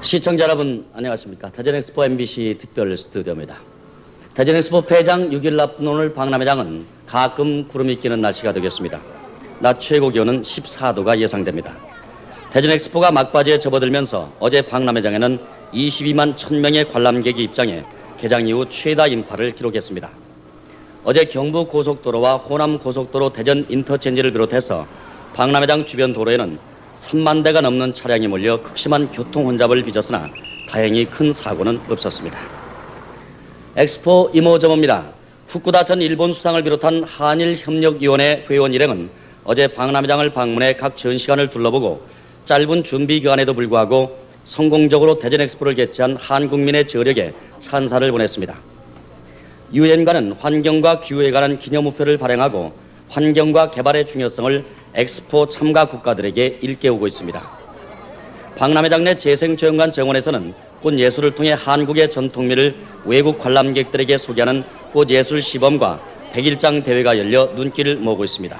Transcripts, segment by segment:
시청자 여러분 안녕하십니까 대전엑스포 MBC 특별 스튜디오입니다. 대전엑스포 폐장 6일 납 오늘 박람회장은 가끔 구름이 끼는 날씨가 되겠습니다. 낮 최고 기온은 14도가 예상됩니다. 대전엑스포가 막바지에 접어들면서 어제 박람회장에는 22만 1000명의 관람객이 입장해 개장 이후 최다 인파를 기록했습니다. 어제 경부 고속도로와 호남 고속도로 대전 인터체인지를 비롯해서 박람회장 주변 도로에는 3만 대가 넘는 차량이 몰려 극심한 교통 혼잡을 빚었으나 다행히 큰 사고는 없었습니다. 엑스포 이모저모입니다. 후쿠다 전 일본 수상을 비롯한 한일 협력위원회 회원 일행은 어제 박람회장을 방문해 각 전시관을 둘러보고 짧은 준비 기간에도 불구하고 성공적으로 대전 엑스포를 개최한 한국민의 저력에 찬사를 보냈습니다. 유엔과는 환경과 기후에 관한 기념 우표를 발행하고 환경과 개발의 중요성을 엑스포 참가 국가들에게 일깨우고 있습니다. 박람회장 내 재생조연관 정원에서는 꽃 예술을 통해 한국의 전통미를 외국 관람객들에게 소개하는 꽃 예술 시범과 백일장 대회가 열려 눈길을 모으고 있습니다.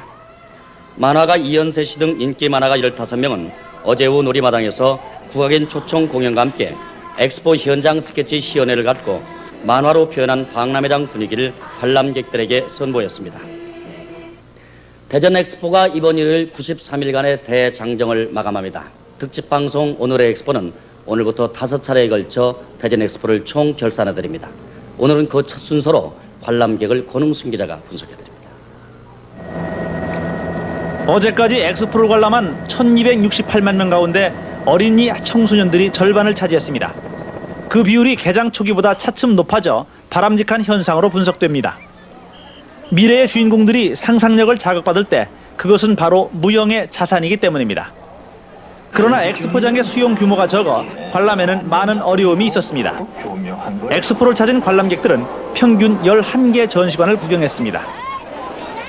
만화가 이연세 씨 등 인기 만화가 15명은 어제 오후 놀이마당에서 국악인 초청 공연과 함께 엑스포 현장 스케치 시연회를 갖고 만화로 표현한 박람회장 분위기를 관람객들에게 선보였습니다. 대전 엑스포가 이번 일요일 93일간의 대장정을 마감합니다. 특집 방송 오늘의 엑스포는 오늘부터 다섯 차례에 걸쳐 대전 엑스포를 총 결산해 드립니다. 오늘은 그 첫 순서로 관람객을 권웅순 기자가 분석해 드립니다. 어제까지 엑스포를 관람한 1268만 명 가운데 어린이 청소년들이 절반을 차지했습니다. 그 비율이 개장 초기보다 차츰 높아져 바람직한 현상으로 분석됩니다. 미래의 주인공들이 상상력을 자극받을 때 그것은 바로 무형의 자산이기 때문입니다. 그러나 엑스포장의 수용 규모가 적어 관람에는 많은 어려움이 있었습니다. 엑스포를 찾은 관람객들은 평균 11개 전시관을 구경했습니다.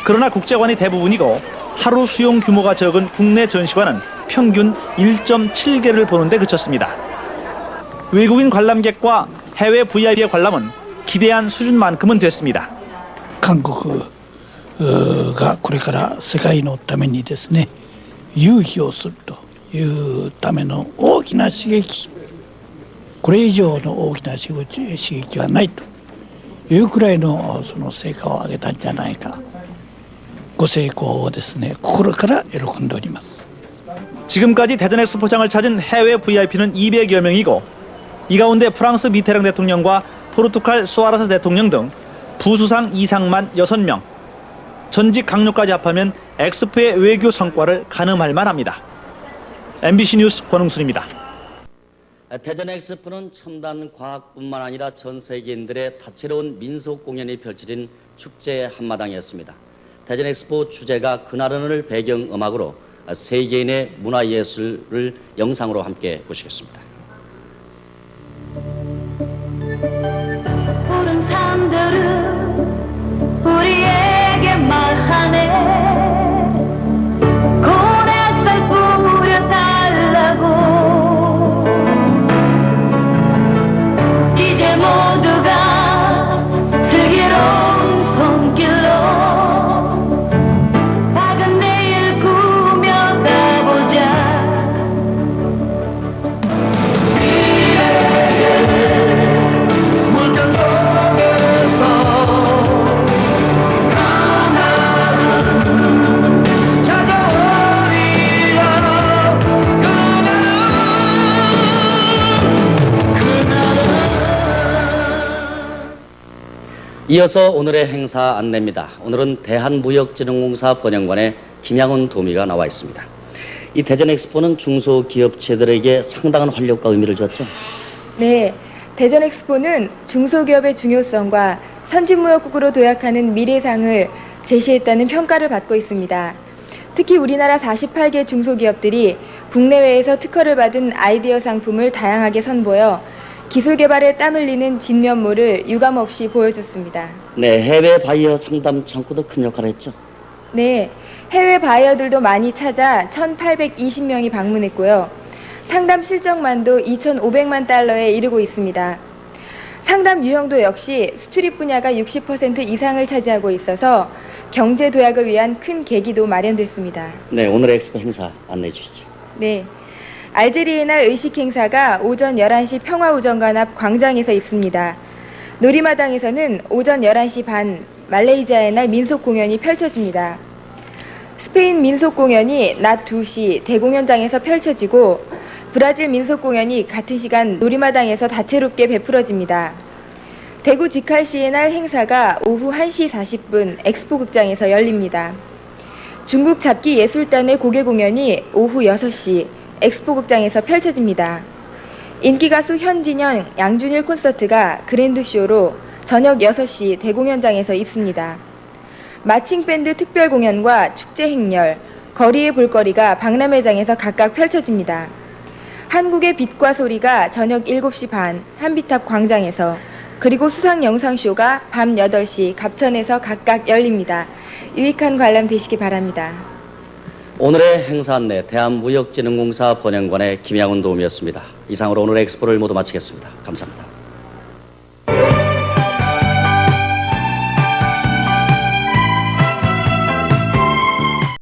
그러나 국제관이 대부분이고 하루 수용 규모가 적은 국내 전시관은 평균 1.7개를 보는데 그쳤습니다. 외국인 관람객과 해외 VIP의 관람은 기대한 수준만큼은 됐습니다. 韓国うーがこれから世界のためにですね勇気をするというための大きな刺激これ以上の大きな刺激刺激はないというくらいのその成果を上げたんじゃないかご成功をですね心から喜んでおります 지금까지 대전 엑스포장을 찾은 해외 VIP는 200여 명이고 이 가운데 프랑스 미테랑 대통령과 포르투갈 소아라스 대통령 등 부수상 이상만 6명 전직 강요까지 합하면 엑스포의 외교 성과를 가늠할 만합니다. MBC 뉴스 권웅순입니다. 대전 엑스포는 첨단 과학뿐만 아니라 전 세계인들의 다채로운 민속 공연이 펼쳐진 축제의 한마당이었습니다. 대전 엑스포 주제가 그날을 배경 음악으로 세계인의 문화예술을 영상으로 함께 보시겠습니다. 이어서 오늘의 행사 안내입니다. 오늘은 대한무역진흥공사 번영관의 김양훈 도미가 나와 있습니다. 이 대전 엑스포는 중소기업체들에게 상당한 활력과 의미를 줬죠. 네, 대전 엑스포는 중소기업의 중요성과 선진무역국으로 도약하는 미래상을 제시했다는 평가를 받고 있습니다. 특히 우리나라 48개 중소기업들이 국내외에서 특허를 받은 아이디어 상품을 다양하게 선보여 기술 개발에 땀 흘리는 진면모를 유감없이 보여줬습니다. 네, 해외 바이어 상담 창구도 큰 역할을 했죠. 네, 해외 바이어들도 많이 찾아 1,820명이 방문했고요. 상담 실적만도 2,500만 달러에 이르고 있습니다. 상담 유형도 역시 수출입 분야가 60% 이상을 차지하고 있어서 경제 도약을 위한 큰 계기도 마련됐습니다. 네, 오늘 엑스포 행사 안내해 주시죠. 네. 알제리의 날 의식 행사가 오전 11시 평화우정관 앞 광장에서 있습니다. 놀이마당에서는 오전 11시 반 말레이시아의 날 민속 공연이 펼쳐집니다. 스페인 민속 공연이 낮 2시 대공연장에서 펼쳐지고 브라질 민속 공연이 같은 시간 놀이마당에서 다채롭게 베풀어집니다. 대구 직할시의 날 행사가 오후 1시 40분 엑스포 극장에서 열립니다. 중국 잡기 예술단의 고개 공연이 오후 6시 엑스포 극장에서 펼쳐집니다. 인기 가수 현진영, 양준일 콘서트가 그랜드쇼로 저녁 6시 대공연장에서 있습니다. 마칭 밴드 특별 공연과 축제 행렬, 거리의 볼거리가 박람회장에서 각각 펼쳐집니다. 한국의 빛과 소리가 저녁 7시 반 한비탑 광장에서 그리고 수상 영상쇼가 밤 8시 갑천에서 각각 열립니다. 유익한 관람 되시기 바랍니다. 오늘의 행사 안내 대한무역진흥공사 번영관의 김양훈 도우미였습니다. 이상으로 오늘의 엑스포를 모두 마치겠습니다. 감사합니다.